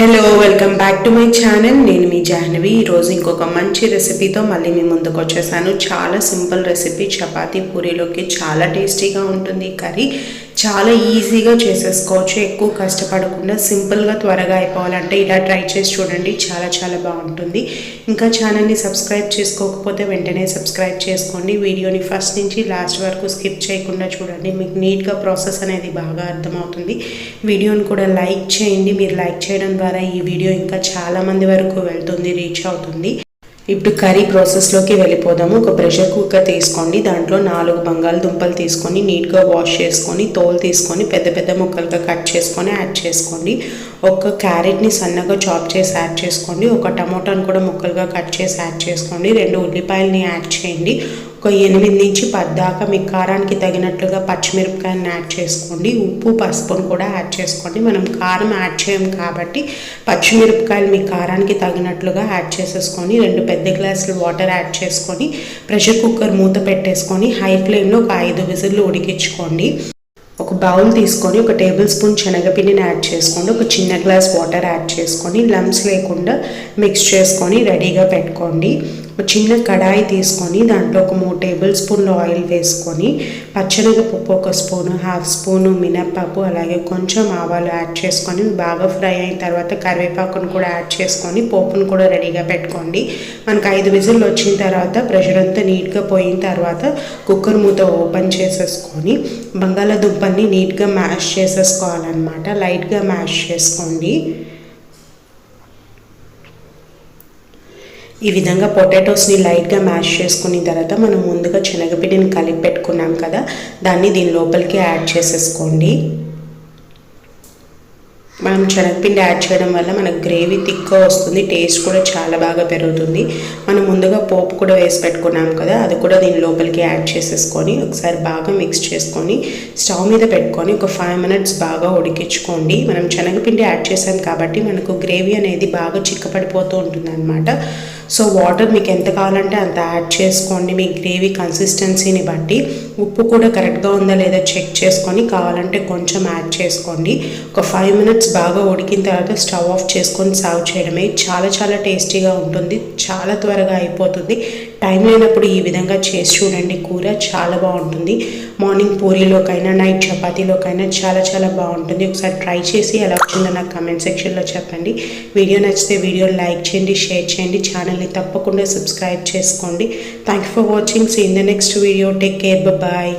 Hello welcome back to my channel నేను మీ జాహ్నవి. ఈరోజు ఇంకొక మంచి రెసిపీతో మళ్ళీ మీ ముందుకు వచ్చేసాను. చాలా సింపుల్ రెసిపీ చపాతీ పూరీలోకి చాలా టేస్టీగా ఉంటుంది కర్రీ. చాలా ఈజీగా చేసేసుకోవచ్చు. ఎక్కువ కష్టపడకుండా సింపుల్గా త్వరగా అయిపోవాలంటే ఇలా ట్రై చేసి చూడండి. చాలా చాలా బాగుంటుంది. ఇంకా ఛానల్ని సబ్స్క్రైబ్ చేసుకోకపోతే వెంటనే సబ్స్క్రైబ్ చేసుకోండి. వీడియోని ఫస్ట్ నుంచి లాస్ట్ వరకు స్కిప్ చేయకుండా చూడండి. మీకు నీట్గా ప్రాసెస్ అనేది బాగా అర్థమవుతుంది. వీడియోని కూడా లైక్ చేయండి. మీరు లైక్ చేయడం ద్వారా ఈ వీడియో ఇంకా చాలా మంది వరకు వెళ్తుంది రీచ్ అవుతుంది. ఇప్పుడు కర్రీ ప్రాసెస్లోకి వెళ్ళిపోదాము. ఒక ప్రెషర్ కుక్కర్ తీసుకోండి. దాంట్లో నాలుగు బంగాళదుంపలు తీసుకొని నీట్గా వాష్ చేసుకొని తోలు తీసుకొని పెద్ద పెద్ద ముక్కలుగా కట్ చేసుకొని యాడ్ చేసుకోండి. ఒక క్యారెట్ని సన్నగా చాప్ చేసి యాడ్ చేసుకోండి. ఒక టమోటాను కూడా ముక్కలుగా కట్ చేసి యాడ్ చేసుకోండి. రెండు ఉల్లిపాయలని యాడ్ చేయండి. ఒక ఎనిమిది నుంచి పద్దాకా మీ కారానికి తగినట్లుగా పచ్చిమిరపకాయలను యాడ్ చేసుకోండి. ఉప్పు పసుపును కూడా యాడ్ చేసుకోండి. మనం కారం యాడ్ చేయం కాబట్టి పచ్చిమిరపకాయలు మీ కారానికి తగినట్లుగా యాడ్ చేసేసుకొని రెండు పెద్ద గ్లాసులు వాటర్ యాడ్ చేసుకొని ప్రెషర్ కుక్కర్ మూత పెట్టేసుకొని హై ఫ్లేమ్లో ఒక ఐదు విజిల్లు ఉడికించుకోండి. ఒక బౌల్ తీసుకొని ఒక టేబుల్ స్పూన్ శనగపిండిని యాడ్ చేసుకోండి. ఒక చిన్న గ్లాస్ వాటర్ యాడ్ చేసుకొని లమ్స్ లేకుండా మిక్స్ చేసుకొని రెడీగా పెట్టుకోండి. ఒక చిన్న కడాయి తీసుకొని దాంట్లో ఒక మూడు టేబుల్ స్పూన్లు ఆయిల్ వేసుకొని పచ్చనగపప్పు ఒక స్పూను హాఫ్ స్పూను మినప్పప్పు అలాగే కొంచెం ఆవాలు యాడ్ చేసుకొని బాగా ఫ్రై అయిన తర్వాత కరివేపాకును కూడా యాడ్ చేసుకొని పోపును కూడా రెడీగా పెట్టుకోండి. మనకు ఐదు విజిల్లు వచ్చిన తర్వాత ప్రెషర్ అంతా నీట్గా పోయిన తర్వాత కుక్కర్ మూత ఓపెన్ చేసేసుకొని బంగాళాదుంపల్ని నీట్గా మ్యాష్ చేసేసుకోవాలన్నమాట. లైట్గా మ్యాష్ చేసుకోండి. ఈ విధంగా పొటాటోస్ని లైట్గా మ్యాష్ చేసుకున్న తర్వాత మనం ముందుగా శనగపిండిని కలిపి పెట్టుకున్నాం కదా దాన్ని దీని లోపలికి యాడ్ చేసేసుకోండి. మనం శనగపిండి యాడ్ చేయడం వల్ల మనకు గ్రేవీ థిక్గా వస్తుంది టేస్ట్ కూడా చాలా బాగా పెరుగుతుంది. మనం ముందుగా పోపు కూడా వేసి పెట్టుకున్నాం కదా అది కూడా దీని లోపలికి యాడ్ చేసేసుకొని ఒకసారి బాగా మిక్స్ చేసుకొని స్టవ్ మీద పెట్టుకొని ఒక ఫైవ్ మినిట్స్ బాగా ఉడికించుకోండి. మనం శనగపిండి యాడ్ చేసాం కాబట్టి మనకు గ్రేవీ అనేది బాగా చిక్కపడిపోతూ ఉంటుంది సో వాటర్ మీకు ఎంత కావాలంటే అంత యాడ్ చేసుకోండి. మీ గ్రేవీ కన్సిస్టెన్సీని బట్టి ఉప్పు కూడా కరెక్ట్గా ఉందా లేదా చెక్ చేసుకొని కావాలంటే కొంచెం యాడ్ చేసుకోండి. ఒక ఫైవ్ మినిట్స్ బాగా ఉడికిన తర్వాత స్టవ్ ఆఫ్ చేసుకొని సర్వ్ చేయడమే చాలా చాలా టేస్టీగా ఉంటుంది. చాలా త్వరగా అయిపోతుంది. టైం లేనప్పుడు ఈ విధంగా చేసి చూడండి. కూర చాలా బాగుంటుంది. మార్నింగ్ పూరీలోకైనా నైట్ చపాతీలోకైనా చాలా చాలా బాగుంటుంది. ఒకసారి ట్రై చేసి ఎలా వచ్చిందో నాకు కమెంట్ సెక్షన్లో చెప్పండి. వీడియో నచ్చితే వీడియో లైక్ చేయండి షేర్ చేయండి. ఛానల్ని తప్పకుండా సబ్స్క్రైబ్ చేసుకోండి. Thank you for watching see in the next video take care bye